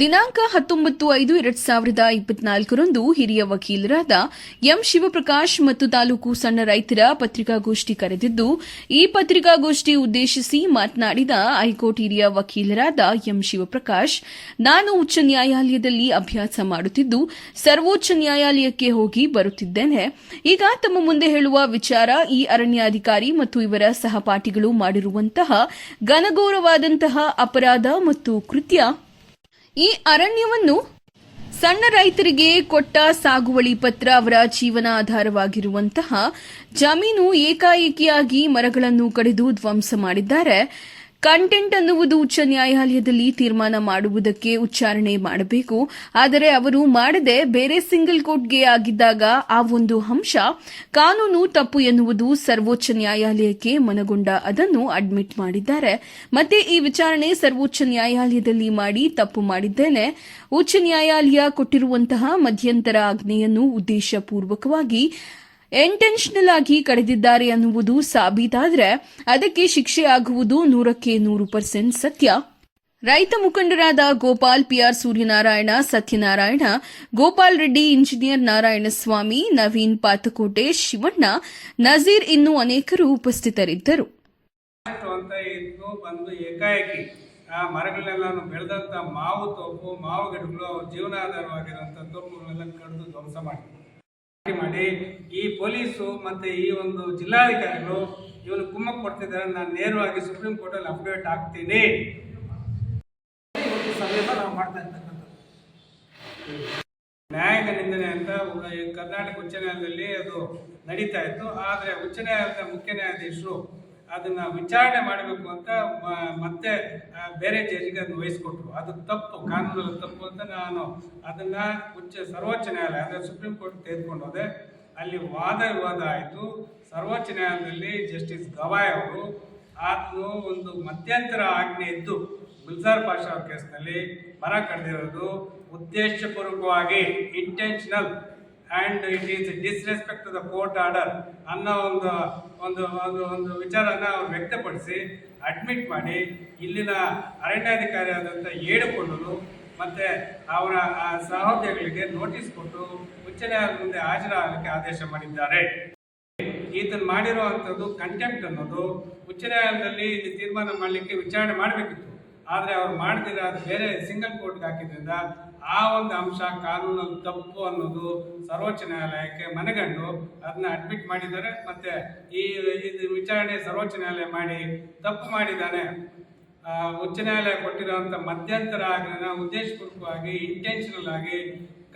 ದಿನಾಂಕ ಹತ್ತೊಂಬತ್ತು ಐದು ಎರಡ್ ಸಾವಿರದ ಇಪ್ಪತ್ನಾಲ್ಕರಂದು ಹಿರಿಯ ವಕೀಲರಾದ ಎಂ ಶಿವಪ್ರಕಾಶ್ ಮತ್ತು ತಾಲೂಕು ಸಣ್ಣ ರೈತರ ಪತ್ರಿಕಾಗೋಷ್ಠಿ ಕರೆದಿದ್ದು, ಈ ಪತ್ರಿಕಾಗೋಷ್ಠಿ ಉದ್ದೇಶಿಸಿ ಮಾತನಾಡಿದ ಹೈಕೋರ್ಟ್ ಹಿರಿಯ ವಕೀಲರಾದ ಎಂ ಶಿವಪ್ರಕಾಶ್, ನಾನು ಉಚ್ಚ ನ್ಯಾಯಾಲಯದಲ್ಲಿ ಅಭ್ಯಾಸ ಮಾಡುತ್ತಿದ್ದು, ಸರ್ವೋಚ್ಚ ನ್ಯಾಯಾಲಯಕ್ಕೆ ಹೋಗಿ ಬರುತ್ತಿದ್ದೇನೆ. ಈಗ ತಮ್ಮ ಮುಂದೆ ಹೇಳುವ ವಿಚಾರ ಈ ಅರಣ್ಯಾಧಿಕಾರಿ ಮತ್ತು ಇವರ ಸಹಪಾಠಿಗಳು ಮಾಡಿರುವಂತಹ ಘನಘೋರವಾದಂತಹ ಅಪರಾಧ ಮತ್ತು ಕೃತ್ಯ ಈ ಅರಣ್ಯವನ್ನು ಸಣ್ಣ ರೈತರಿಗೆ ಕೊಟ್ಟ ಸಾಗುವಳಿ ಪತ್ರ ಅವರ ಜೀವನ ಆಧಾರವಾಗಿರುವಂತಹ ಜಮೀನು ಏಕಾಏಕಿಯಾಗಿ ಮರಗಳನ್ನು ಕಡಿದು ಧ್ವಂಸ ಮಾಡಿದ್ದಾರೆ. ಕಂಟೆಂಟ್ ಅನ್ನುವುದು ಉಚ್ಚ ನ್ಯಾಯಾಲಯದಲ್ಲಿ ತೀರ್ಮಾನ ಮಾಡುವುದಕ್ಕೆ ಉಚ್ಚಾರಣೆ ಮಾಡಬೇಕು. ಆದರೆ ಅವರು ಮಾಡದೆ ಬೇರೆ ಸಿಂಗಲ್ ಕೋರ್ಟ್ಗೆ ಆಗಿದ್ದಾಗ ಆ ಒಂದು ಅಂಶ ಕಾನೂನು ತಪ್ಪು ಎನ್ನುವುದು ಸರ್ವೋಚ್ಚ ನ್ಯಾಯಾಲಯಕ್ಕೆ ಮನಗೊಂಡ ಅದನ್ನು ಅಡ್ಮಿಟ್ ಮಾಡಿದ್ದಾರೆ. ಮತ್ತೆ ಈ ವಿಚಾರಣೆ ಸರ್ವೋಚ್ಚ ನ್ಯಾಯಾಲಯದಲ್ಲಿ ಮಾಡಿ ತಪ್ಪು ಮಾಡಿದ್ದೇನೆ. ಉಚ್ಚ ನ್ಯಾಯಾಲಯ ಕೊಟ್ಟಿರುವಂತಹ ಮಧ್ಯಂತರ ಆಜ್ಞೆಯನ್ನು ಉದ್ದೇಶಪೂರ್ವಕವಾಗಿ ಇಂಟೆನ್ಷನಲ್ ಆಗಿ ಕಳೆದಿದ್ದಾರೆ ಅನ್ನುವುದು ಸಾಬೀತಾದರೆ ಅದಕ್ಕೆ ಶಿಕ್ಷೆ ಆಗುವುದು ನೂರಕ್ಕೆ ನೂರು ಪರ್ಸೆಂಟ್ ಸತ್ಯ. ರೈತ ಮುಖಂಡರಾದ ಗೋಪಾಲ್ ಪಿಆರ್ ಸೂರ್ಯನಾರಾಯಣ, ಸತ್ಯನಾರಾಯಣ, ಗೋಪಾಲ್ ರೆಡ್ಡಿ, ಇಂಜಿನಿಯರ್ ನಾರಾಯಣಸ್ವಾಮಿ, ನವೀನ್ ಪಾತಕೋಟೆ, ಶಿವಣ್ಣ, ನಜೀರ್ ಇನ್ನೂ ಅನೇಕರು ಉಪಸ್ಥಿತರಿದ್ದರು. ಆ ಮಾವು ತೋಪು, ಮಾವು ಗಿಡಗಳು ಅವ್ರ ಜೀವನಾಧಾರವಾಗಿರುವಂಥ ತೋಪುಗಳೆಲ್ಲ ಕಡಿದು ಧ್ವಂಸ ಮಾಡಿ. ಮಾಡಿ ಈ ಪೊಲೀಸು ಮತ್ತೆ ಈ ಒಂದು ಜಿಲ್ಲಾಧಿಕಾರಿಗಳು ಇವನು ಕುಮ್ಮಕ್ ಕೊಡ್ತಿದ್ದಾರೆ ನಾನು ನೇರವಾಗಿ ಸುಪ್ರೀಂ ಕೋರ್ಟಲ್ಲಿ ಅಪ್ಡೇಟ್ ಆಗ್ತೀನಿ ನಾವು ಮಾಡ್ತಾ ನ್ಯಾಯಾಂಗ ನಿಂದನೆ ಅಂತ ಕರ್ನಾಟಕ ಉಚ್ಚ ನ್ಯಾಯಾಲಯದಲ್ಲಿ ಅದು ನಡೀತಾ ಇತ್ತು. ಆದರೆ ಉಚ್ಚ ನ್ಯಾಯಾಲಯದ ಮುಖ್ಯ ನ್ಯಾಯಾಧೀಶರು ಅದನ್ನ ವಿಚಾರಣೆ ಮಾಡಬೇಕು ಅಂತ ಮತ್ತೆ ಬೇರೆ ಜಡ್ಜಿಗೆ ಅದನ್ನ ವಹಿಸ್ಕೊಟ್ರು. ಅದು ತಪ್ಪು, ಕಾನೂನಲ್ಲಿ ತಪ್ಪು ಅಂತ ನಾನು ಅದನ್ನ ಉಚ್ಚ, ಸರ್ವೋಚ್ಚ ನ್ಯಾಯಾಲಯ, ಅಂದರೆ ಸುಪ್ರೀಂ ಕೋರ್ಟ್ ತೆಗೆದುಕೊಂಡು ಹೋದೆ ಅಲ್ಲಿ ವಾದ ವಿವಾದ ಆಯಿತು. ಸರ್ವೋಚ್ಚ ನ್ಯಾಯಾಲಯದಲ್ಲಿ ಜಸ್ಟಿಸ್ ಗವಾಯ್ ಅವರು ಆತನು ಒಂದು ಮಧ್ಯಂತರ ಆಜ್ಞೆ ಇದ್ದು ಗುಲ್ಸಾರ್ ಪಾಷಾ ಕೇಸ್ನಲ್ಲಿ ಮರ ಕಡ್ದಿರೋದು ಉದ್ದೇಶಪೂರ್ವಕವಾಗಿ intentional and it is disrespect to the court order ಅನ್ನೋ ಒಂದು ಒಂದು ಒಂದು ಒಂದು ವಿಚಾರನ ಅವ್ರು ವ್ಯಕ್ತಪಡಿಸಿ ಅಡ್ಮಿಟ್ ಮಾಡಿ ಇಲ್ಲಿನ ಅರಣ್ಯಾಧಿಕಾರಿ ಆದಂಥ ಏಡುಕೊಂಡರು ಮತ್ತು ಅವರ ಆ ಸಹೋದ್ಯೋಗಿಗಳಿಗೆ ನೋಟಿಸ್ ಕೊಟ್ಟು ಉಚ್ಚ ಮುಂದೆ ಹಾಜರಾಗಲಿಕ್ಕೆ ಆದೇಶ ಮಾಡಿದ್ದಾರೆ. ಈತನ್ ಮಾಡಿರುವಂಥದ್ದು ಕಂಟೆಂಪ್ಟ್ ಅನ್ನೋದು ಉಚ್ಚ ನ್ಯಾಯಾಲಯದಲ್ಲಿ ಇಲ್ಲಿ ತೀರ್ಮಾನ ಮಾಡಲಿಕ್ಕೆ ವಿಚಾರಣೆ ಮಾಡಬೇಕಿತ್ತು. ಆದರೆ ಅವ್ರು ಮಾಡ್ದಿರ ಅದು ಬೇರೆ ಸಿಂಗಲ್ ಕೋರ್ಟ್ಗೆ ಹಾಕಿದ್ರಿಂದ ಆ ಒಂದು ಅಂಶ ಕಾನೂನಲ್ಲಿ ತಪ್ಪು ಅನ್ನೋದು ಸರ್ವೋಚ್ಚ ನ್ಯಾಯಾಲಯಕ್ಕೆ ಮನಗಂಡು ಅದನ್ನ ಅಡ್ಮಿಟ್ ಮಾಡಿದ್ದಾರೆ. ಮತ್ತೆ ಈ ಇದು ವಿಚಾರಣೆ ಸರ್ವೋಚ್ಚ ನ್ಯಾಯಾಲಯ ಮಾಡಿ ತಪ್ಪು ಮಾಡಿದ್ದಾನೆ. ಉಚ್ಚ ನ್ಯಾಯಾಲಯ ಕೊಟ್ಟಿರುವಂಥ ಮಧ್ಯಂತರ ಆಜ್ಞೆನ ಉದ್ದೇಶಪೂರ್ವಕವಾಗಿ ಇಂಟೆನ್ಷನಲ್ ಆಗಿ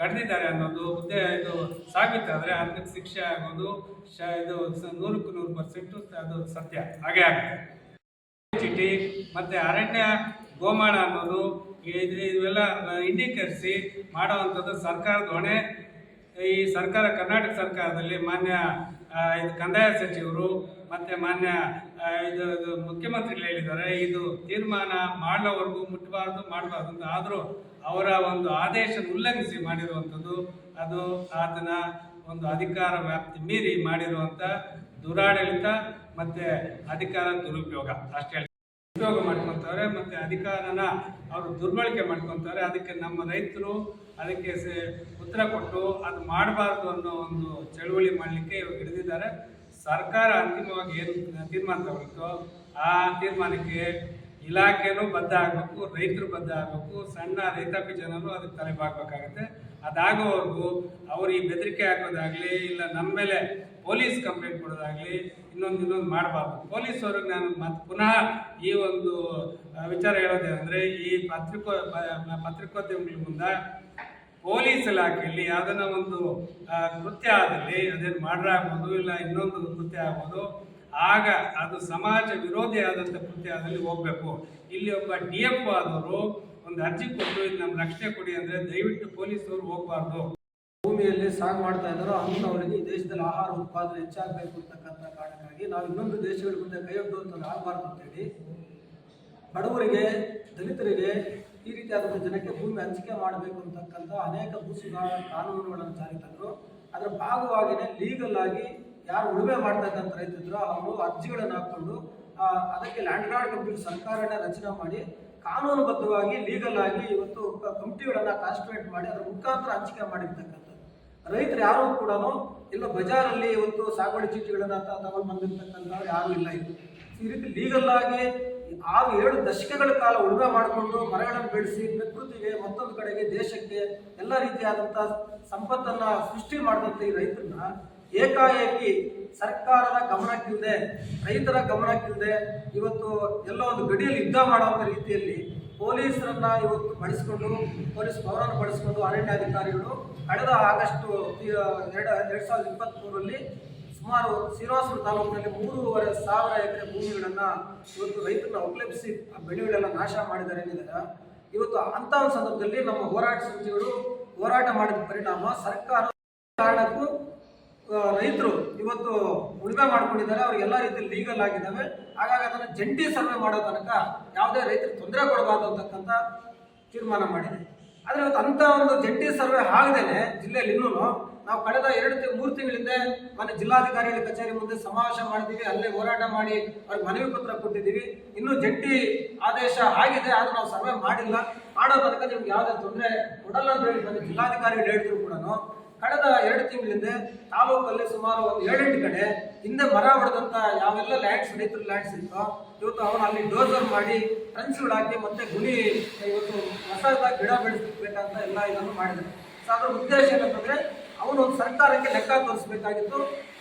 ಕಡ್ದಿದ್ದಾರೆ ಅನ್ನೋದು ಉದ್ದೇ ಇದು ಸಾಬೀತಾದರೆ ಅದಕ್ಕೆ ಶಿಕ್ಷೆ ಆಗೋದು ಶ, ಇದು ನೂರಕ್ಕೂ ನೂರು ಪರ್ಸೆಂಟು ಅದು ಸತ್ಯ. ಹಾಗೆ ಆಗುತ್ತೆ. ಚೀಟಿ ಮತ್ತೆ ಅರಣ್ಯ ಗೋಮಾಳ ಅನ್ನೋದು ಇದು ಇವೆಲ್ಲ ಇಂಡೀಕರಿಸಿ ಮಾಡುವಂಥದ್ದು ಸರ್ಕಾರದ ಹೊಣೆ. ಈ ಸರ್ಕಾರ, ಕರ್ನಾಟಕ ಸರ್ಕಾರದಲ್ಲಿ ಮಾನ್ಯ ಇದು ಕಂದಾಯ ಸಚಿವರು ಮತ್ತು ಮಾನ್ಯ ಇದು ಮುಖ್ಯಮಂತ್ರಿಗಳು ಹೇಳಿದ್ದಾರೆ, ಇದು ತೀರ್ಮಾನ ಮಾಡೋವರೆಗೂ ಮುಟ್ಟಬಾರ್ದು ಮಾಡಬಾರ್ದು ಅಂತ. ಆದರೂ ಅವರ ಒಂದು ಆದೇಶ ಉಲ್ಲಂಘಿಸಿ ಮಾಡಿರುವಂಥದ್ದು, ಅದು ಆತನ ಒಂದು ಅಧಿಕಾರ ವ್ಯಾಪ್ತಿ ಮೀರಿ ಮಾಡಿರುವಂಥ ದುರಾಡಳಿತ ಮತ್ತು ಅಧಿಕಾರ ದುರುಪಯೋಗ. ಅಷ್ಟೇ ಉಪಯೋಗ ಮಾಡ್ಕೊತಾರೆ ಮತ್ತೆ ಅಧಿಕಾರನ ಅವರು ದುರ್ಬಳಕೆ ಮಾಡ್ಕೊತಾರೆ ಅದಕ್ಕೆ ನಮ್ಮ ರೈತರು ಅದಕ್ಕೆ ಉತ್ತರ ಕೊಟ್ಟು ಅದು ಮಾಡಬಾರ್ದು ಅನ್ನೋ ಒಂದು ಚಳುವಳಿ ಮಾಡಲಿಕ್ಕೆ ಇವಾಗ ಹಿಡಿದಿದ್ದಾರೆ. ಸರ್ಕಾರ ಅಂತಿಮವಾಗಿ ಏನು ತೀರ್ಮಾನ ತಗೊಳ್ತೋ, ಆ ತೀರ್ಮಾನಕ್ಕೆ ಇಲಾಖೆನೂ ಬದ್ಧ ಆಗಬೇಕು, ರೈತರು ಬದ್ಧ ಆಗಬೇಕು, ಸಣ್ಣ ರೈತಾಪಿ ಜನರು ಅದಕ್ಕೆ ತಲೆಬಾಗಬೇಕಾಗತ್ತೆ ಅದಾಗೋವರೆಗೂ ಅವ್ರು ಈ ಬೆದರಿಕೆ ಹಾಕೋದಾಗಲಿ, ಇಲ್ಲ ನಮ್ಮ ಮೇಲೆ ಪೊಲೀಸ್ ಕಂಪ್ಲೇಂಟ್ ಕೊಡೋದಾಗಲಿ, ಇನ್ನೊಂದು ಇನ್ನೊಂದು ಮಾಡಬಾರ್ದು. ಪೊಲೀಸವ್ರಿಗೆ ನಾನು ಮತ್ತೆ ಪುನಃ ಈ ಒಂದು ವಿಚಾರ ಹೇಳೋದೇನೆಂದರೆ, ಈ ಪತ್ರಿಕೋ ಪತ್ರಿಕೋದ್ಯಮಗಳ ಮುಂದೆ ಪೊಲೀಸ್ ಇಲಾಖೆಯಲ್ಲಿ ಯಾವುದನ್ನ ಒಂದು ಕೃತ್ಯ ಆದಲ್ಲಿ ಅದೇನು ಮಾಡ್ರಾಗ್ಬೋದು ಇಲ್ಲ ಇನ್ನೊಂದು ಕೃತ್ಯ ಆಗ್ಬೋದು, ಆಗ ಅದು ಸಮಾಜ ವಿರೋಧಿ ಆದಂಥ ಕೃತ್ಯ ಆದಲ್ಲಿ ಹೋಗ್ಬೇಕು. ಇಲ್ಲಿ ಒಬ್ಬ ಡಿ ಎಫ್ ಆದವರು ಒಂದು ಅರ್ಜಿ ಕೊಟ್ಟು ಇದು ನಮ್ಗೆ ರಕ್ಷಣೆ ಕೊಡಿ ಅಂದರೆ ದಯವಿಟ್ಟು ಪೊಲೀಸರು ಹೋಗಬಾರ್ದು. ಭೂಮಿಯಲ್ಲಿ ಸಾಗ್ ಮಾಡ್ತಾ ಇದ್ದಾರೋ ಅಂಥವರಿಗೆ ಈ ದೇಶದಲ್ಲಿ ಆಹಾರ ಉತ್ಪಾದನೆ ಹೆಚ್ಚಾಗಬೇಕು ಅಂತಕ್ಕಂಥ ಕಾರಣಕ್ಕಾಗಿ ನಾವು ಇನ್ನೊಂದು ದೇಶಗಳ ಮುಂದೆ ಕೈ ಅಂತ ಆಗಬಾರ್ದು ಅಂತೇಳಿ ಬಡವರಿಗೆ, ದಲಿತರಿಗೆ ಈ ರೀತಿಯಾದಂಥ ಜನಕ್ಕೆ ಭೂಮಿ ಹಂಚಿಕೆ ಮಾಡಬೇಕು ಅಂತಕ್ಕಂಥ ಅನೇಕ ಭೂ ಸುಧಾರಣಾ ಕಾನೂನುಗಳನ್ನು ಜಾರಿಗೆ ತಂದರು. ಅದರ ಭಾಗವಾಗಿಯೇ ಲೀಗಲ್ ಆಗಿ ಯಾರು ಉಳುಮೆ ಮಾಡ್ತಾ ಇದ್ದಂಥ ಅವರು ಅರ್ಜಿಗಳನ್ನು ಹಾಕ್ಕೊಂಡು ಅದಕ್ಕೆ ಲ್ಯಾಂಡ್ ಗಾರ್ಡ್ ಕಂಪ್ನಿ ಸರ್ಕಾರನೇ ರಚನೆ ಮಾಡಿ ಕಾನೂನುಬದ್ಧವಾಗಿ ಲೀಗಲ್ ಆಗಿ ಇವತ್ತು ಕಮಿಟಿಗಳನ್ನ ಕಾನ್ಸ್ಟಿಟ್ಯೂಟ್ ಮಾಡಿ, ಅದರ ಮುಖಾಂತರ ಹಂಚಿಕೆ ಮಾಡಿರ್ತಕ್ಕಂಥದ್ದು. ರೈತರು ಯಾರು ಕೂಡ ಇಲ್ಲ, ಬಜಾರಲ್ಲಿ ಇವತ್ತು ಸಾಗುವಳಿ ಚೀಟಿಗಳನ್ನು ತಗೊಂಡು ಬಂದಿರ್ತಕ್ಕಂಥವ್ರು ಯಾರು ಇಲ್ಲ ಇದು ಈ ರೀತಿ ಲೀಗಲ್ ಆಗಿ ಆರು ಏಳು ದಶಕಗಳ ಕಾಲ ಉಳುಮೆ ಮಾಡಿಕೊಂಡು ಮರಗಳನ್ನು ಬೆಳೆಸಿ, ಪ್ರಕೃತಿಗೆ ಮತ್ತೊಂದು ಕಡೆಗೆ ದೇಶಕ್ಕೆ ಎಲ್ಲ ರೀತಿಯಾದಂಥ ಸಂಪತ್ತನ್ನ ಸೃಷ್ಟಿ ಮಾಡಿದಂಥ ಈ ರೈತರನ್ನ ಏಕಾಏಕಿ ಸರ್ಕಾರದ ಗಮನಕ್ಕಿಲ್ಲದೆ ರೈತರ ಗಮನಕ್ಕಿಲ್ಲದೆ ಇವತ್ತು ಎಲ್ಲ ಒಂದು ಗಡಿಯಲ್ಲಿ ಯುದ್ಧ ಮಾಡುವಂಥ ರೀತಿಯಲ್ಲಿ ಪೊಲೀಸರನ್ನ ಇವತ್ತು ಬಳಸಿಕೊಂಡು ಪೊಲೀಸ್ ಪವರನ್ನು ಬಳಸಿಕೊಂಡು ಅರಣ್ಯಾಧಿಕಾರಿಗಳು ಕಳೆದ ಆಗಸ್ಟ್ ಎರಡು ಎರಡು ಸಾವಿರದ ಇಪ್ಪತ್ತ್ ಮೂರರಲ್ಲಿ ಸುಮಾರು ಶ್ರೀನಿವಾಸಪುರ ತಾಲೂಕಿನಲ್ಲಿ ಮೂರುವರೆ ಸಾವಿರ ಎಕರೆ ಭೂಮಿಗಳನ್ನು ಇವತ್ತು ರೈತರನ್ನ ಆ ಬೆಳೆಗಳೆಲ್ಲ ನಾಶ ಮಾಡಿದ್ದಾರೆ ಏನಿದ್ದಾರೆ ಇವತ್ತು ಅಂಥ ಒಂದು ಸಂದರ್ಭದಲ್ಲಿ ನಮ್ಮ ಹೋರಾಟ ಸಮಿತಿಗಳು ಹೋರಾಟ ಮಾಡಿದ ಪರಿಣಾಮ ಸರ್ಕಾರ ಕಾರಣಕ್ಕೂ ರೈತರು ಇವತ್ತು ಉಳುಮೆ ಮಾಡ್ಕೊಂಡಿದ್ದಾರೆ, ಅವ್ರಿಗೆ ಎಲ್ಲ ರೀತಿ ಲೀಗಲ್ ಆಗಿದ್ದಾವೆ. ಹಾಗಾಗಿ ಅದನ್ನು ಜಂಟಿ ಸರ್ವೆ ಮಾಡೋ ತನಕ ಯಾವುದೇ ರೈತರಿಗೆ ತೊಂದರೆ ಕೊಡಬಾರ್ದು ಅಂತಕ್ಕಂಥ ತೀರ್ಮಾನ ಮಾಡಿದೆ. ಆದರೆ ಇವತ್ತು ಅಂತ ಒಂದು ಜಂಟಿ ಸರ್ವೆ ಆಗದೇನೆ ಜಿಲ್ಲೆಯಲ್ಲಿ ಇನ್ನೂ ನಾವು ಕಳೆದ ಎರಡು ಮೂರು ತಿಂಗಳಿಂದ ಮನೆ ಜಿಲ್ಲಾಧಿಕಾರಿಗಳ ಕಚೇರಿ ಮುಂದೆ ಸಮಾವೇಶ ಮಾಡಿದ್ದೀವಿ, ಅಲ್ಲೇ ಹೋರಾಟ ಮಾಡಿ ಅವ್ರಿಗೆ ಮನವಿ ಪತ್ರ ಕೊಟ್ಟಿದ್ದೀವಿ. ಇನ್ನೂ ಜಂಟಿ ಆದೇಶ ಆಗಿದೆ, ಆದರೆ ನಾವು ಸರ್ವೆ ಮಾಡಿಲ್ಲ. ಮಾಡೋ ತನಕ ನಿಮ್ಗೆ ಯಾವುದೇ ತೊಂದರೆ ಕೊಡಲ್ಲ ಅಂತ ಹೇಳಿ ಜಿಲ್ಲಾಧಿಕಾರಿಗಳು ಹೇಳಿದ್ರು ಕೂಡ ಕಳೆದ ಎರಡು ತಿಂಗಳಿಂದ ತಾಲೂಕಲ್ಲಿ ಸುಮಾರು ಒಂದು ಏಳೆಂಟು ಕಡೆ ಹಿಂದೆ ಮರ ಹೊಡೆದಂತ ಯಾವೆಲ್ಲ ಲ್ಯಾಂಡ್ಸ್, ರೈತರ ಲ್ಯಾಂಡ್ಸ್ ಇತ್ತು, ಇವತ್ತು ಅವನು ಅಲ್ಲಿ ಡೋಸರ್ ಮಾಡಿ ಹಾಕಿ ಮತ್ತೆ ಗುಣಿ ಇವತ್ತು ಹೊಸದಾಗಿ ಗಿಡ ಬೆಳೆಸಬೇಕಂತ ಎಲ್ಲ ಇದನ್ನು ಮಾಡಿದ್ದಾರೆ. ಸೊ ಅದರ ಉದ್ದೇಶ ಏನಂತಂದ್ರೆ ಅವನು ಒಂದು ಸರ್ಕಾರಕ್ಕೆ ಲೆಕ್ಕ ತೋರಿಸಬೇಕಾಗಿತ್ತು.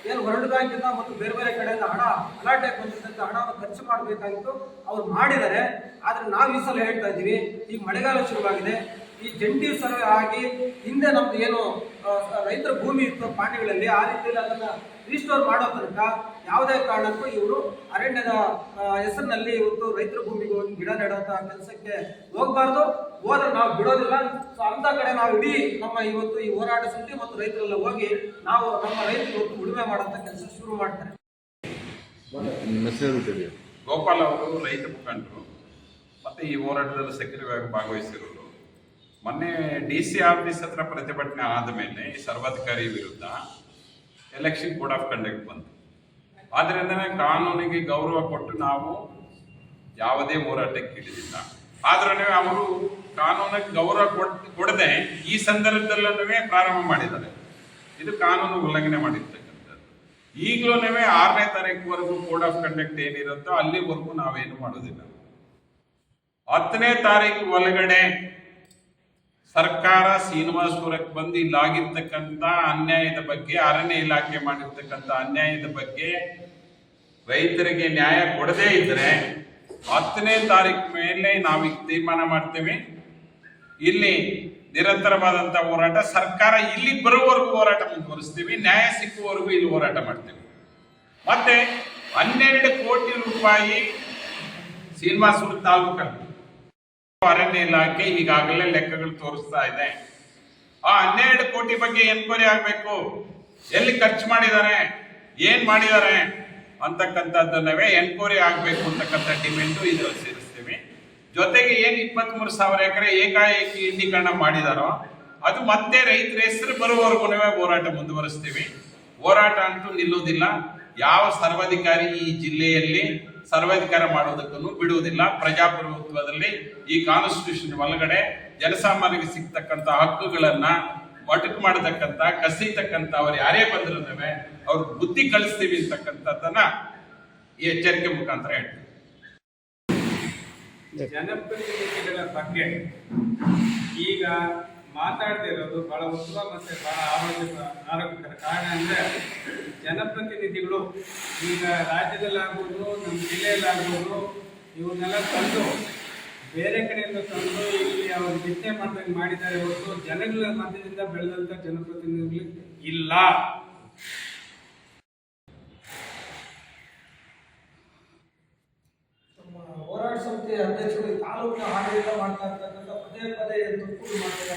ಏನು ವರ್ಲ್ಡ್ ಬ್ಯಾಂಕಿಂದ ಮತ್ತು ಬೇರೆ ಬೇರೆ ಕಡೆಯಿಂದ ಹಣ, ಅಲಾಟೆ ಬಂದಿದ್ದಂಥ ಹಣವನ್ನು ಖರ್ಚು ಮಾಡಬೇಕಾಗಿತ್ತು. ಅವ್ರು ಮಾಡಿದ್ದಾರೆ. ಆದರೆ ನಾವು ಈ ಸಲ ಹೇಳ್ತಾ ಇದ್ದೀವಿ, ಈಗ ಮಳೆಗಾಲ ಶುರುವಾಗಿದೆ. ಈ ಜಂಟಿ ಸರ್ವೆ ಆಗಿ ಹಿಂದೆ ನಮ್ದು ಏನು ರೈತರ ಭೂಮಿ ಇತ್ತು ಪಾಣಿಗಳಲ್ಲಿ ಆ ರೀತಿಯಲ್ಲಿ ಅದನ್ನ ರಿಸ್ಟೋರ್ ಮಾಡೋ ತನಕ ಯಾವುದೇ ಕಾರಣಕ್ಕೂ ಇವರು ಅರಣ್ಯದ ಹೆಸರಿನಲ್ಲಿ ಇವತ್ತು ರೈತರ ಭೂಮಿಗೆ ಒಂದು ಗಿಡ ನೆಡುವಂತಹ ಕೆಲಸಕ್ಕೆ ಹೋಗಬಾರ್ದು. ಹೋದ್ರೆ ನಾವು ಬಿಡೋದಿಲ್ಲ. ಸೊ ಅಂತ ಕಡೆ ನಾವು ಇಡೀ ನಮ್ಮ ಇವತ್ತು ಈ ಹೋರಾಟ ಸಮಿತಿ ಮತ್ತು ರೈತರೆಲ್ಲ ಹೋಗಿ ನಾವು ನಮ್ಮ ರೈತರು ಇವತ್ತು ಉಳುಮೆ ಮಾಡುವಂತ ಕೆಲಸ ಶುರು ಮಾಡ್ತಾರೆ. ನಿಮ್ಮ ಹೆಸರು ತಿಳಿಯ ಗೋಪಾಲ್ ಅವರು ರೈತ ಮುಖಂಡರು. ಮತ್ತೆ ಈ ಹೋರಾಟದಲ್ಲಿ ಸಕ್ರಿಯವಾಗಿ ಭಾಗವಹಿಸಿರೋರು. ಮೊನ್ನೆ ಡಿ ಸಿ ಆಫೀಸ್ ಹತ್ರ ಪ್ರತಿಭಟನೆ ಆದ ಮೇಲೆ ಈ ಸರ್ವಾಧಿಕಾರಿ ವಿರುದ್ಧ ಎಲೆಕ್ಷನ್ ಕೋಡ್ ಆಫ್ ಕಂಡಕ್ಟ್ ಬಂತು. ಆದ್ರಿಂದನೇ ಕಾನೂನಿಗೆ ಗೌರವ ಕೊಟ್ಟು ನಾವು ಯಾವುದೇ ಹೋರಾಟಕ್ಕೆ ಇಳಿದಿಲ್ಲ. ಆದ್ರೂ ಅವರು ಕಾನೂನಿಗೆ ಗೌರವ ಕೊಟ್ಟು ಕೊಡದೆ ಈ ಸಂದರ್ಭದಲ್ಲೂ ಪ್ರಾರಂಭ ಮಾಡಿದ್ದಾರೆ. ಇದು ಕಾನೂನು ಉಲ್ಲಂಘನೆ ಮಾಡಿರ್ತಕ್ಕಂಥದ್ದು. ಈಗಲೂ ಆರನೇ ತಾರೀಕುವರೆಗೂ ಕೋಡ್ ಆಫ್ ಕಂಡಕ್ಟ್ ಏನಿರುತ್ತೋ ಅಲ್ಲಿವರೆಗೂ ನಾವೇನು ಮಾಡೋದಿಲ್ಲ ಹತ್ತನೇ ತಾರೀಕು ಒಳಗಡೆ ಸರ್ಕಾರ ಶ್ರೀನಿವಾಸಪುರಕ್ಕೆ ಬಂದು ಇಲ್ಲಾಗಿರ್ತಕ್ಕಂಥ ಅನ್ಯಾಯದ ಬಗ್ಗೆ ಅರಣ್ಯ ಇಲಾಖೆ ಮಾಡಿರ್ತಕ್ಕಂಥ ಅನ್ಯಾಯದ ಬಗ್ಗೆ ರೈತರಿಗೆ ನ್ಯಾಯ ಕೊಡದೇ ಇದ್ರೆ ಹತ್ತನೇ ತಾರೀಕು ಮೇಲೆ ನಾವೀಗ ತೀರ್ಮಾನ ಮಾಡ್ತೇವೆ. ಇಲ್ಲಿ ನಿರಂತರವಾದಂಥ ಹೋರಾಟ, ಸರ್ಕಾರ ಇಲ್ಲಿ ಬರುವವರೆಗೂ ಹೋರಾಟ ಮುಂದುವರಿಸ್ತೀವಿ, ನ್ಯಾಯ ಸಿಕ್ಕುವವರೆಗೂ ಇಲ್ಲಿ ಹೋರಾಟ ಮಾಡ್ತೇವೆ. ಮತ್ತೆ ಹನ್ನೆರಡು ಕೋಟಿ ರೂಪಾಯಿ ಶ್ರೀನಿವಾಸಪುರ ತಾಲೂಕಲ್ಲಿ ಅರಣ್ಯ ಇಲಾಖೆ ಈಗಾಗಲೇ ಲೆಕ್ಕಗಳು ತೋರಿಸ್ತಾ ಇದೆ. ಆ ಹನ್ನೆರಡು ಕೋಟಿ ಬಗ್ಗೆ ಎನ್ಕ್ವೈರಿ ಆಗ್ಬೇಕು? ಎಲ್ಲಿ ಖರ್ಚು ಮಾಡಿದ್ದಾರೆ? ಏನ್ ಮಾಡಿದ್ದಾರೆ? ಅಂತಕ್ಕಂಥದ್ದನ್ನವೇ ಎನ್ಕ್ವೈರಿ ಆಗ್ಬೇಕು ಅಂತಕ್ಕಂಥ ಡಿಮ್ಯಾಂಡು ಇದು ಸೇರಿಸ್ತೀವಿ. ಜೊತೆಗೆ ಏನ್ ಇಪ್ಪತ್ಮೂರು ಸಾವಿರ ಎಕರೆ ಏಕಾಏಕಿ ಇಂಡೀಕರಣ ಮಾಡಿದಾರೋ, ಅದು ಮತ್ತೆ ರೈತರ ಹೆಸರು ಬರುವವರೆಗೂ ಹೋರಾಟ ಮುಂದುವರಿಸ್ತೀವಿ. ಹೋರಾಟ ಅಂತೂ ನಿಲ್ಲುವುದಿಲ್ಲ. ಯಾವ ಸರ್ವಾಧಿಕಾರಿ ಈ ಜಿಲ್ಲೆಯಲ್ಲಿ ಸರ್ವಾಧಿಕಾರ ಮಾಡೋದಕ್ಕೂ ಬಿಡುವುದಿಲ್ಲ. ಪ್ರಜಾಪ್ರಭುತ್ವದಲ್ಲಿ ಈ ಕಾನ್ಸ್ಟಿಟ್ಯೂಷನ್ ಒಳಗಡೆ ಜನಸಾಮಾನ್ಯರಿಗೆ ಸಿಗ್ತಕ್ಕಂಥ ಹಕ್ಕುಗಳನ್ನ ಮೊಟಕು ಮಾಡತಕ್ಕಂಥ, ಕಸಿತಕ್ಕಂಥ ಅವ್ರು ಯಾರೇ ಬಂದ್ರು ಅವ್ರ ಬುದ್ಧಿ ಕಳಿಸ್ತೀವಿ ಅಂತಕ್ಕಂಥದ್ದನ್ನ ಈ ಎಚ್ಚರಿಕೆ ಮುಖಾಂತರ ಹೇಳ್ತೀವಿ ಜನಪ್ರತಿನಿಧಿಗಳ ಬಗ್ಗೆ ಈಗ ಮಾತಾಡ್ತಿರೋದು ಬಹಳ ಉತ್ತಮ ಮತ್ತೆ ಬಹಳ ಆರೋಗ್ಯ ಆರೋಗ್ಯಕರ ಕಾರಣ ಅಂದ್ರೆ ಜನಪ್ರತಿನಿಧಿಗಳು ಈಗ ರಾಜ್ಯದಲ್ಲಾಗ್ಬೋದು, ನಮ್ಮ ಜಿಲ್ಲೆಯಲ್ಲಾಗ್ಬೋದು ಇವನ್ನೆಲ್ಲ ತಂದು ಬೇರೆ ಕಡೆಯಿಂದ ತಂದು ಇಲ್ಲಿ ಅವರು ಬಿತ್ತನೆ ಮಾಡ್ದಂಗೆ ಮಾಡಿದ್ದಾರೆ ಹೊರತು ಜನಗಳ ಮಧ್ಯದಿಂದ ಬೆಳೆದಂತ ಜನಪ್ರತಿನಿಧಿಗಳು ಇಲ್ಲ. ಹೋರಾಟ ಸಮಿತಿ ಅಧ್ಯಕ್ಷರು ತಾಲೂಕಿನ ಆಡಳಿತ ಮಾಡ್ತಾ ಇರ್ತಕ್ಕಂಥ ಪದೇ ಪದೇ ತುರ್ಕೂರು ಮಾಡ್ತಾ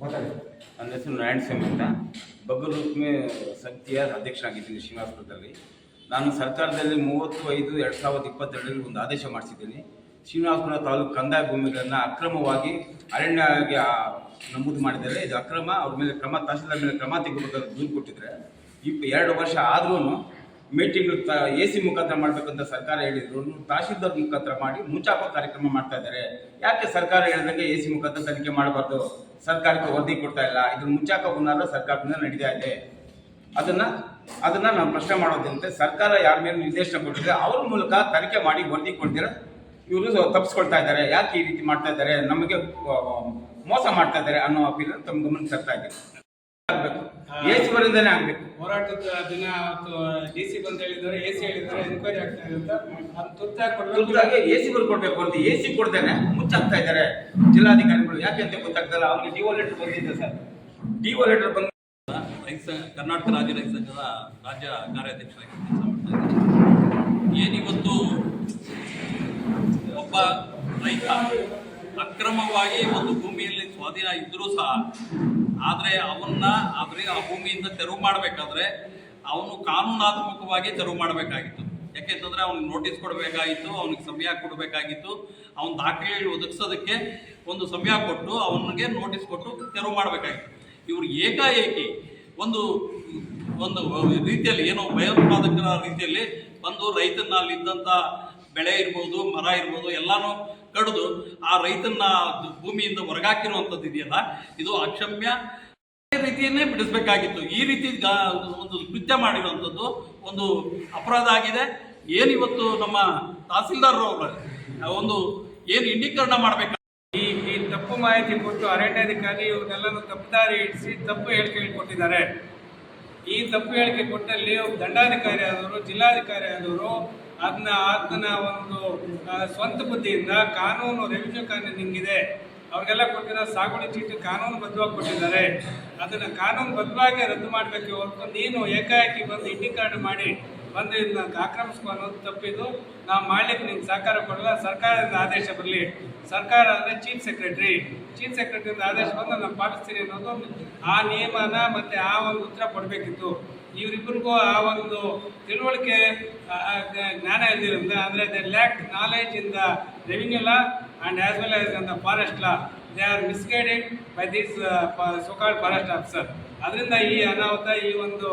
ಮಾತಾಡ್ತೀನಿ. ಹೆಸರು ನಾರಾಯಣ ಸ್ವಾಮಿ ಅಂತ. ಬಗ್ಗಲುಕ್ಮೆ ಸಮಿತಿಯ ಅಧ್ಯಕ್ಷನಾಗಿದ್ದೀನಿ ಶ್ರೀನಿವಾಸಪುರದಲ್ಲಿ. ನಾನು ಸರ್ಕಾರದಲ್ಲಿ ಮೂವತ್ತು ಐದು ಎರಡು ಸಾವಿರದ ಇಪ್ಪತ್ತೆರಡರಲ್ಲಿ ಒಂದು ಆದೇಶ ಮಾಡಿಸಿದ್ದೀನಿ. ಶ್ರೀನಿವಾಸಪುರ ತಾಲೂಕು ಕಂದಾಯ ಭೂಮಿಗಳನ್ನು ಅಕ್ರಮವಾಗಿ ಅರಣ್ಯಗೆ ಆ, ನಮೂದು ಮಾಡಿದ್ದಾರೆ. ಇದು ಅಕ್ರಮ ಅವ್ರ ಮೇಲೆ ಕ್ರಮ ತಹಸೀಲ್ದಾರ್ ಮೇಲೆ ಕ್ರಮ ತೆಗೆದುಕೊಂಡು ದೂರು ಕೊಟ್ಟಿದ್ದಾರೆ. ಇಪ್ಪ ಎರಡು ವರ್ಷ ಆದ್ರೂ ಮೀಟಿಂಗ್ ಎ ಸಿ ಮುಖಾಂತರ ಮಾಡಬೇಕಂತ ಸರ್ಕಾರ ಹೇಳಿದ್ರು. ತಹಶೀಲ್ದಾರ್ ಮುಖಾಂತರ ಮಾಡಿ ಮುಂಚಾಪ ಕಾರ್ಯಕ್ರಮ ಮಾಡ್ತಾ ಇದ್ದಾರೆ ಯಾಕೆ ಸರ್ಕಾರ ಹೇಳಿದಂಗೆ ಎ ಸಿ ಮುಖಾಂತರ ತನಿಖೆ ಮಾಡಬಾರ್ದು? ಸರ್ಕಾರಕ್ಕೆ ವರದಿ ಕೊಡ್ತಾ ಇಲ್ಲ. ಇದ್ರ ಮುಂಚಾಕ ಹುನ್ನಾರ ಸರ್ಕಾರದಿಂದ ನಡೀತಾ ಇದೆ. ಅದನ್ನ ಅದನ್ನ ನಾವು ಪ್ರಶ್ನೆ ಮಾಡೋದಂತೆ, ಸರ್ಕಾರ ಯಾರ ಮೇಲೆ ನಿರ್ದೇಶನ ಕೊಟ್ಟಿದೆ, ಅವ್ರ ಮೂಲಕ ತನಿಖೆ ಮಾಡಿ ವರದಿ ಕೊಡ್ತೀರ? ಇವರು ತಪ್ಪಿಸ್ಕೊಳ್ತಾ ಇದ್ದಾರೆ ಯಾಕೆ ಈ ರೀತಿ ಮಾಡ್ತಾ ಇದ್ದಾರೆ ನಮಗೆ ಮೋಸ ಮಾಡ್ತಾ ಇದ್ದಾರೆ ಅನ್ನೋ ಅಪೀಲ್ ತಮ್ಮ ಗಮನಕ್ಕೆ ತರ್ತಾ ಇದೆ ಆಗ್ಬೇಕು ಎ ಸಿ ವರಿಂದನೇ ಆಗ್ಬೇಕು. ಹೋರಾಟದ ದಿನ ಅವತ್ತು ಡಿ ಸಿ ಬಂದು ಹೇಳಿದ್ದಾರೆ ಎ ಸಿ ಹೇಳಿದ್ದಾರೆ ಎನ್ಕ್ವೈರಿ ಆಗ್ತಾ ಇದೆ ಅಂತ ಅದು ತುರ್ತಾಗಿ ಕೊಡಬೇಕು. ಎ ಸಿ ಕೊಡ್ಬೇಕು ಅಂತ ಎ ಸಿ ಕೊಡ್ದೇನೆ ಮುಚ್ಚಾಕ್ತಾ ಇದ್ದಾರೆ ಜಿಲ್ಲಾಧಿಕಾರಿಗಳು. ಯಾಕೆ ಅಂತ ಗೊತ್ತಾಗ್ತಲ್ಲ ಅವ್ರಿಗೆ ಡಿಒ ಲೆಟರ್ ಬಂದಿದೆ ಸರ್. ಡಿಒ ಲೆಟರ್ ಬಂದ ರೈತ ಕರ್ನಾಟಕ ರಾಜ್ಯ ರೈತ ಸಂಘದ ರಾಜ್ಯ ಕಾರ್ಯಾಧ್ಯಕ್ಷರಾಗಿ ಕೆಲಸ ಮಾಡ್ತಾ ಏನಿವತ್ತು ಒಬ್ಬ ರೈತ ಅಕ್ರಮವಾಗಿ ಒಂದು ಭೂಮಿಯಲ್ಲಿ ಸ್ವಾಧೀನ ಇದ್ದರೂ ಸಹ ಆದರೆ ಅವನ್ನ ಆದರೆ ಆ ಭೂಮಿಯಿಂದ ತೆರವು ಮಾಡಬೇಕಾದ್ರೆ ಅವನು ಕಾನೂನಾತ್ಮಕವಾಗಿ ತೆರವು ಮಾಡಬೇಕಾಗಿತ್ತು. ಯಾಕೆಂತಂದ್ರೆ ಅವ್ನಿಗೆ ನೋಟಿಸ್ ಕೊಡಬೇಕಾಗಿತ್ತು, ಅವ್ನಿಗೆ ಸಮಯ ಕೊಡಬೇಕಾಗಿತ್ತು. ಅವನ ದಾಖಲೆ ಒದಗಿಸೋದಕ್ಕೆ ಒಂದು ಸಮಯ ಕೊಟ್ಟು ಅವನಿಗೆ ನೋಟಿಸ್ ಕೊಟ್ಟು ತೆರವು ಮಾಡಬೇಕಾಗಿತ್ತು. ಇವರು ಏಕಾಏಕಿ ಒಂದು ಒಂದು ರೀತಿಯಲ್ಲಿ ಏನೋ ಭಯೋತ್ಪಾದಕರ ರೀತಿಯಲ್ಲಿ ಬಂದು ರೈತನ ಅಲ್ಲಿದ್ದಂಥ ಬೆಳೆ ಇರ್ಬೋದು, ಮರ ಇರ್ಬೋದು, ಎಲ್ಲಾನು ಕಡಿದು ಆ ರೈತನ ಭೂಮಿಯಿಂದ ಹೊರಗಾಕಿರುವಂಥದ್ದು ಇದೆಯಲ್ಲ, ಇದು ಅಕ್ಷಮ್ಯ ರೀತಿಯನ್ನೇ ಬಿಡಿಸ್ಬೇಕಾಗಿತ್ತು. ಈ ರೀತಿ ಒಂದು ಕೃತ್ಯ ಮಾಡಿರುವಂಥದ್ದು ಒಂದು ಅಪರಾಧ ಆಗಿದೆ. ಏನಿವತ್ತು ನಮ್ಮ ತಹಸೀಲ್ದಾರ್ ಅವರು, ಒಂದು ಏನು ಇಂಡೀಕರಣ ಮಾಡಬೇಕು? ಈ ಈ ತಪ್ಪು ಮಾಹಿತಿ ಕೊಟ್ಟು ಅರಣ್ಯಾಧಿಕಾರಿ ಇವ್ರನ್ನೆಲ್ಲರೂ ತಪ್ಪುದಾರಿ ಇಡಿಸಿ ತಪ್ಪು ಹೇಳಿಕೆ ಕೊಟ್ಟಿದ್ದಾರೆ. ಈ ತಪ್ಪು ಹೇಳಿಕೆ ಕೊಟ್ಟಲ್ಲಿ ದಂಡಾಧಿಕಾರಿ ಆದವರು, ಜಿಲ್ಲಾಧಿಕಾರಿ ಆದವರು ಅದನ್ನ ಆತನ ಒಂದು ಸ್ವಂತ ಬುದ್ಧಿಯಿಂದ ಕಾನೂನು ರೆವಿನ್ಯೂ ಕಾನೂನು ಹಿಂಗಿದೆ ಅವ್ರಿಗೆಲ್ಲ ಕೊಟ್ಟಿರೋ ಸಾಗುವಳಿ ಚೀಟಿ ಕಾನೂನು ಬದ್ಧವಾಗಿ ಕೊಟ್ಟಿದ್ದಾರೆ. ಅದನ್ನ ಕಾನೂನು ಬದ್ಧವಾಗಿ ರದ್ದು ಮಾಡಬೇಕು ಹೊರತು ನೀನು ಏಕಾಏಕಿ ಬಂದು ಇಂಡೀಕರಣ ಮಾಡಿ ಬಂದು ಇದನ್ನ ಆಕ್ರಮಿಸ್ಕೊ ಅನ್ನೋದು ತಪ್ಪಿದ್ದು ನಾವು ಮಾಡಲಿಕ್ಕೆ ನಿಮ್ಗೆ ಸಹಕಾರ ಕೊಡಲ್ಲ. ಸರ್ಕಾರದಿಂದ ಆದೇಶ ಬರಲಿ. ಸರ್ಕಾರ ಅಂದರೆ ಚೀಫ್ ಸೆಕ್ರೆಟರಿ. ಚೀಫ್ ಸೆಕ್ರೆಟರಿಯಿಂದ ಆದೇಶ ಬಂದು ನಾನು ಪಾಲಿಸ್ತೀನಿ ಅನ್ನೋದು ಆ ನಿಯಮನ ಮತ್ತೆ ಆ ಒಂದು ಉತ್ತರ ಕೊಡಬೇಕಿತ್ತು. ಇವರಿಬ್ಬರಿಗೂ ಆ ಒಂದು ತಿಳುವಳಿಕೆ ಜ್ಞಾನ ಇದ್ದಿರೋದ್ರಿಂದ, ಅಂದರೆ they lack knowledge in the revenue law and as well as in the forest law they are misguided by these so called forest officer ಅದರಿಂದ ಈ ಅನಾಹುತ, ಈ ಒಂದು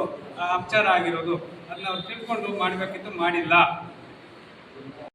ಅಪಚಾರ ಆಗಿರೋದು. ಅದನ್ನ ಅವ್ರು ತಿಳ್ಕೊಂಡು ಮಾಡಬೇಕಿತ್ತು, ಮಾಡಿಲ್ಲ.